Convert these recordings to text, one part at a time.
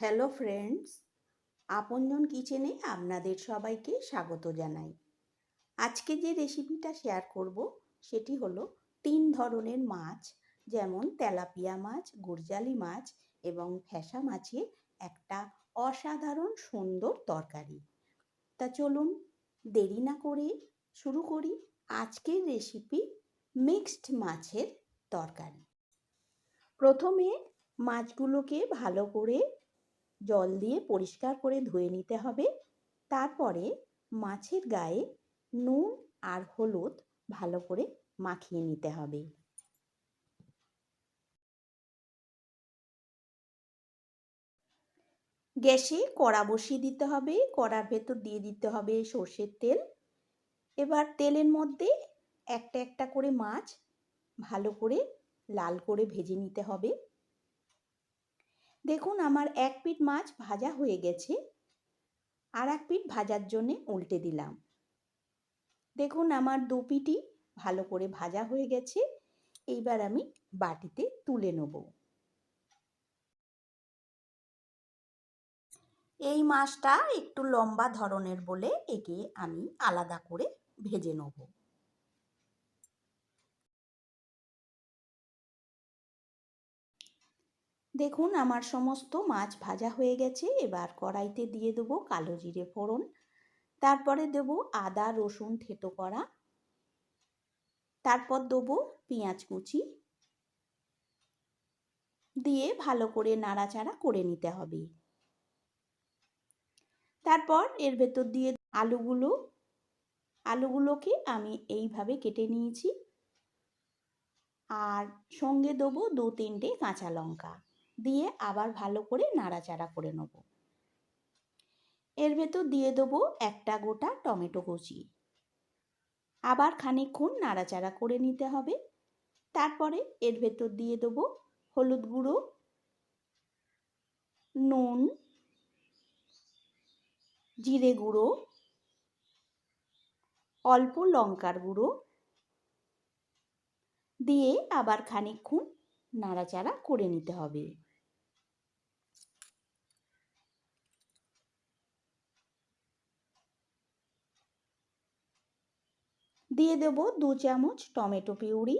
Hello friends আপনজন কিচেনে আপনাদের সবাইকে স্বাগত জানাই। আজকে যে রেসিপিটা শেয়ার করব, সেটি হলো তিন ধরনের মাছ, যেমন তেলাপিয়া মাছ, গুরজালি মাছ এবং ফ্যাসা মাছের একটা অসাধারণ সুন্দর তরকারি। তা চলুন দেরি না করে শুরু করি আজকের রেসিপি মিক্সড মাছের তরকারি। প্রথমে মাছগুলোকে ভালো করে জল দিয়ে পরিষ্কার করে ধুয়ে নিতে হবে। তারপরে মাছের গায়ে নুন আর হলুদ ভালো করে মাখিয়ে নিতে হবে। গ্যাসে কড়া বসিয়ে দিতে হবে, কড়ার ভেতর দিয়ে দিতে হবে সর্ষের তেল। এবার তেলের মধ্যে একটা একটা করে মাছ ভালো করে লাল করে ভেজে নিতে হবে। দেখুন আমার এক পিঠ মাছ ভাজা হয়ে গেছে, আর এক পিঠ ভাজার জন্যে উল্টে দিলাম। দেখুন আমার দু পিঠই ভালো করে ভাজা হয়ে গেছে, এইবার আমি বাটিতে তুলে নেব। এই মাছটা একটু লম্বা ধরনের বলে একে আমি আলাদা করে ভেজে নেব। দেখুন, আমার সমস্ত মাছ ভাজা হয়ে গেছে। এবার কড়াইতে দিয়ে দেবো কালো জিরে ফোড়ন। তারপরে দেবো আদা, রসুন থেতো করা। তারপর দেবো পেঁয়াজ কুচি। দিয়ে ভালো করে নাড়াচাড়া করে নিতে হবে। তারপর এর ভেতর দিয়ে আলুগুলো। আলুগুলোকে আমি এইভাবে কেটে নিয়েছি। আর সঙ্গে দেবো দু তিনটে কাঁচা লঙ্কা। দিয়ে আবার ভালো করে নাড়াচাড়া করে নেব। এর ভেতর দিয়ে দেবো একটা গোটা টমেটো কুচি। আবার খানিকক্ষণ নাড়াচাড়া করে নিতে হবে। তারপরে এর ভেতর দিয়ে দেবো হলুদ গুঁড়ো, নুন, জিরে গুঁড়ো, অল্প লঙ্কার গুঁড়ো দিয়ে আবার খানিকক্ষণ নাড়াচাড়া করে নিতে হবে। দিয়ে দেব দু চামচ টমেটো পিউরি।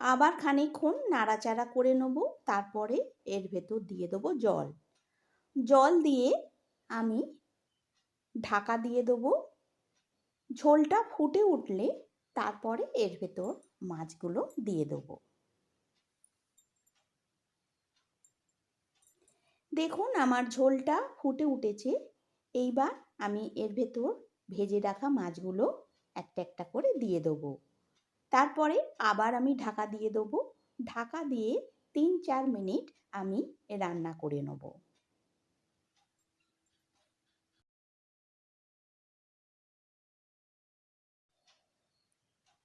আবার খানিকক্ষণ নাড়াচাড়া করে নেব, তারপরে এর ভেতর দিয়ে দেবো জল। জল দিয়ে আমি ঢাকা দিয়ে দেবো। ঝোলটা ফুটে উঠলে তারপরে এর ভেতর মাছগুলো দিয়ে দেবো। দেখুন আমার ঝোলটা ফুটে উঠেছে। এইবার আমি এর ভেতর ভেজে রাখা মাছগুলো একটা একটা করে দিয়ে দেবো। তারপরে আবার আমি ঢাকা দিয়ে দেবো। ঢাকা দিয়ে তিন চার মিনিট আমি রান্না করে নেব।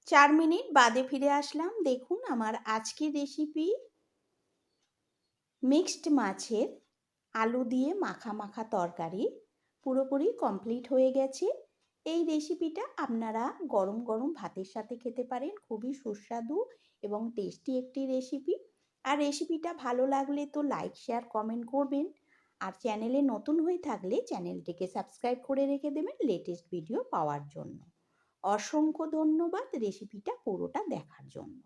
চার মিনিট বাদে ফিরে আসলাম। দেখুন আমার আজকের রেসিপি মিক্সড মাছের আলু দিয়ে মাখা মাখা তরকারি। পুরোপুরি কমপ্লিট হয়ে গেছে। এই রেসিপিটা আপনারা গরম গরম ভাতের সাথে খেতে পারেন, খুবই সুস্বাদু এবং টেস্টি একটি রেসিপি আর রেসিপিটা ভালো লাগলে তো লাইক শেয়ার কমেন্ট করবেন। আর চ্যানেলে নতুন হয়ে থাকলে চ্যানেলটিকে সাবস্ক্রাইব করে রেখে দেবেন লেটেস্ট ভিডিও পাওয়ার জন্য। অসংখ্য ধন্যবাদ রেসিপিটা পুরোটা দেখার জন্য।